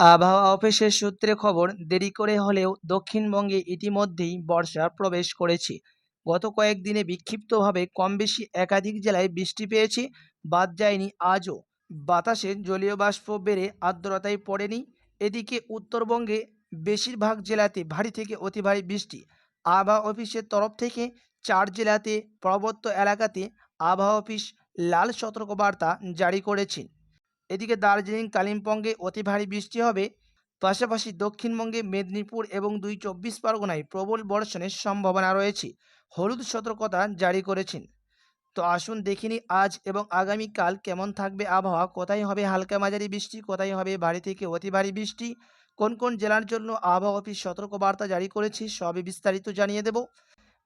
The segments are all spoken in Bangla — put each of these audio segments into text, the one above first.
আবহাওয়া অফিসের সূত্রে খবর, দেরি করে হলেও দক্ষিণবঙ্গে ইতিমধ্যেই বর্ষা প্রবেশ করেছে। গত কয়েকদিনে বিক্ষিপ্তভাবে কম বেশি একাধিক জেলায় বৃষ্টি পেয়েছে, বাদ যায়নি আজও। বাতাসে জলীয় বাষ্প বেড়ে আর্দ্রতায় পড়েনি। এদিকে উত্তরবঙ্গে বেশিরভাগ জেলাতে ভারী থেকে অতি ভারী বৃষ্টি। আবহাওয়া অফিসের তরফ থেকে চার জেলাতে পার্বত্য এলাকাতে আবহাওয়া অফিস লাল সতর্কবার্তা জারি করেছে। এদিকে দার্জিলিং, কালিম্পংয়ে অতি ভারী বৃষ্টি হবে। পাশাপাশি দক্ষিণবঙ্গে মেদিনীপুর এবং দুই চব্বিশ পরগনায় প্রবল বর্ষণের সম্ভাবনা রয়েছে। হলুদ সতর্কতা জারি করেছেন। তো আসুন দেখিনি আজ এবং আগামীকাল কেমন থাকবে আবহাওয়া, কোথায় হবে হালকা মাঝারি বৃষ্টি, কোথায় হবে ভারী থেকে অতি ভারী বৃষ্টি, কোন কোন জেলার জন্য আবহাওয়া অফিস সতর্কবার্তা জারি করেছে সবই বিস্তারিত জানিয়ে দেব।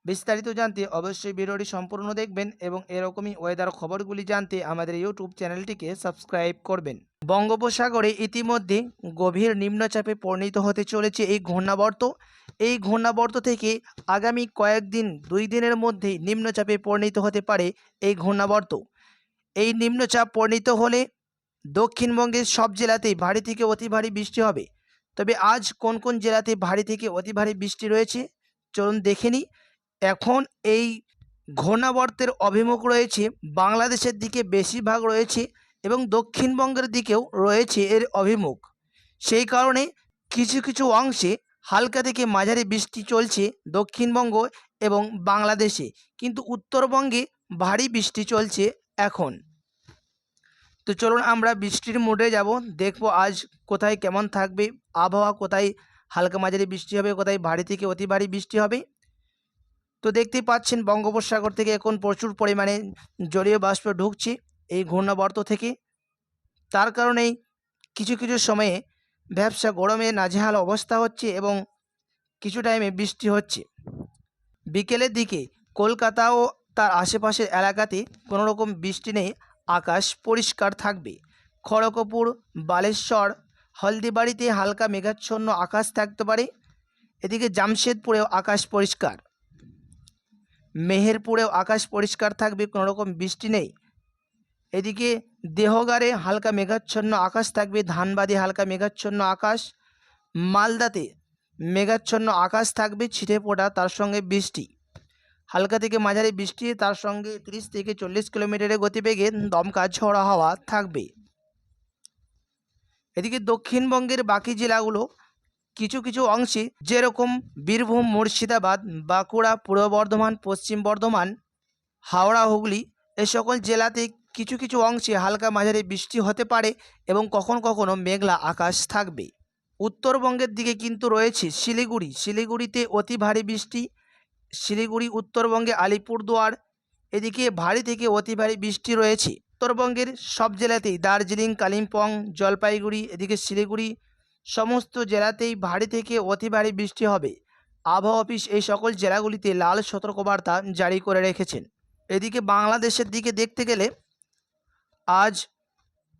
বিস্তারিত জানতে অবশ্যই ভিডিওটি সম্পূর্ণ দেখবেন এবং এরকমই ওয়েদার খবরগুলি জানতে আমাদের ইউটিউব চ্যানেলটিকে সাবস্ক্রাইব করবেন। বঙ্গোপসাগরে ইতিমধ্যে গভীর নিম্নচাপে পরিণত হতে চলেছে এই ঘূর্ণাবর্ত। এই ঘূর্ণাবর্ত থেকে আগামী কয়েকদিন, দুই দিনের মধ্যেই নিম্নচাপে পরিণত হতে পারে এই ঘূর্ণাবর্ত। এই নিম্নচাপ পরিণত হলে দক্ষিণবঙ্গের সব জেলাতেই ভারী থেকে অতি ভারী বৃষ্টি হবে। তবে আজ কোন কোন জেলাতে ভারী থেকে অতি ভারী বৃষ্টি রয়েছে? চলুন দেখে নিই। এখন এই ঘূর্ণাবর্তের অভিমুখ রয়েছে বাংলাদেশের দিকে বেশিরভাগ রয়েছে এবং দক্ষিণবঙ্গের দিকেও রয়েছে এর অভিমুখ। সেই কারণে কিছু কিছু অংশে হালকা থেকে মাঝারি বৃষ্টি চলছে দক্ষিণবঙ্গ এবং বাংলাদেশে, কিন্তু উত্তরবঙ্গে ভারী বৃষ্টি চলছে এখন। তো চলুন আমরা বৃষ্টির মোডে যাব, দেখব আজ কোথায় কেমন থাকবে, আবহাওয়া কোথায় হালকা মাঝারি বৃষ্টি হবে, কোথায় ভারী থেকে অতি ভারী বৃষ্টি হবে। তো দেখতেই পাচ্ছেন বঙ্গোপসাগর থেকে এখন প্রচুর পরিমাণে জলীয় বাষ্প ঢুকছে এই ঘূর্ণাবর্ত থেকে। তার কারণেই কিছু কিছু সময়ে ব্যবসা গরমে নাজেহাল অবস্থা হচ্ছে এবং কিছু টাইমে বৃষ্টি হচ্ছে। বিকেলের দিকে কলকাতা ও তার আশেপাশের এলাকাতে কোনো রকম বৃষ্টি নেই, আকাশ পরিষ্কার থাকবে। খড়গপুর, বালেশ্বর, হলদিবাড়িতে হালকা মেঘাচ্ছন্ন আকাশ থাকতে পারে। এদিকে জামশেদপুরেও আকাশ পরিষ্কার। মেহেরপুরেও আকাশ পরিষ্কার থাকবে কোনো রকম বৃষ্টি নেই। এদিকে দেহগারে হালকা মেঘাচ্ছন্ন আকাশ থাকবে, ধানবাদে হালকা মেঘাচ্ছন্ন আকাশ। মালদাতে মেঘাচ্ছন্ন আকাশ থাকবে, ছিটে ফোটা তার সঙ্গে বৃষ্টি। হালকা থেকে মাঝারি বৃষ্টি, তার সঙ্গে তিরিশ থেকে চল্লিশ কিলোমিটারের গতিবেগে দমকা ঝড়া হাওয়া থাকবে। এদিকে দক্ষিণবঙ্গের বাকি জেলাগুলো কিছু কিছু অংশে যেরকম বীরভূম, মুর্শিদাবাদ, বাঁকুড়া, পূর্ব বর্ধমান, পশ্চিম বর্ধমান, হাওড়া, হুগলি এ সকল জেলাতে কিছু কিছু অংশে হালকা মাঝারি বৃষ্টি হতে পারে এবং কখন, কখনো মেঘলা আকাশ থাকবে। উত্তরবঙ্গের দিকে কিন্তু রয়েছে শিলিগুড়ি। শিলিগুড়িতে অতি ভারী বৃষ্টি, শিলিগুড়ি, উত্তরবঙ্গে আলিপুরদুয়ার, এদিকে ভারী থেকে অতি ভারী বৃষ্টি রয়েছে। উত্তরবঙ্গের সব জেলাতেই দার্জিলিং, কালিম্পং, জলপাইগুড়ি, এদিকে শিলিগুড়ি সমস্ত জেলাতেই ভারী থেকে অতি ভারী বৃষ্টি হবে। আবহাওয়া অফিস এই সকল জেলাগুলিতে লাল সতর্কবার্তা জারি করে রেখেছেন। এদিকে বাংলাদেশের দিকে দেখতে গেলে আজ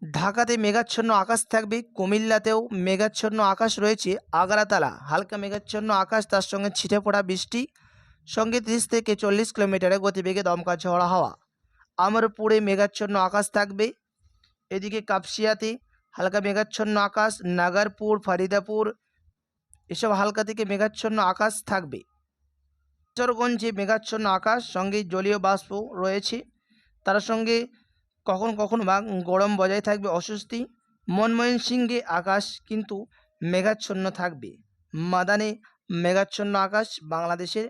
ঢাকাতে মেঘাচ্ছন্ন আকাশ থাকবে, কুমিল্লাতেও মেঘাচ্ছন্ন আকাশ রয়েছে, আগ্রাতালা হালকা মেঘাচ্ছন্ন আকাশ, তার সঙ্গে ছিটে পড়া বৃষ্টি, সঙ্গে তিরিশ থেকে চল্লিশ কিলোমিটারে গতিবেগে দমকা ঝড়া হাওয়া। আমরপুরে মেঘাচ্ছন্ন আকাশ থাকবে, এদিকে কাপসিয়াতে হালকা মেঘাচ্ছন্ন আকাশ, নাগারপুর, ফরিদাপুর, এসব হালকা থেকে মেঘাচ্ছন্ন আকাশ থাকবে। কিশোরগঞ্জে মেঘাচ্ছন্ন আকাশ, সঙ্গে জলীয় বাষ্প রয়েছে। তার সঙ্গে কখন কখন বা গরম বজায় থাকবে অস্বস্তি। মনমোহন সিংহে আকাশ কিন্তু মেঘাচ্ছন্ন থাকবে। মাদানে মেঘাচ্ছন্ন আকাশ, বাংলাদেশের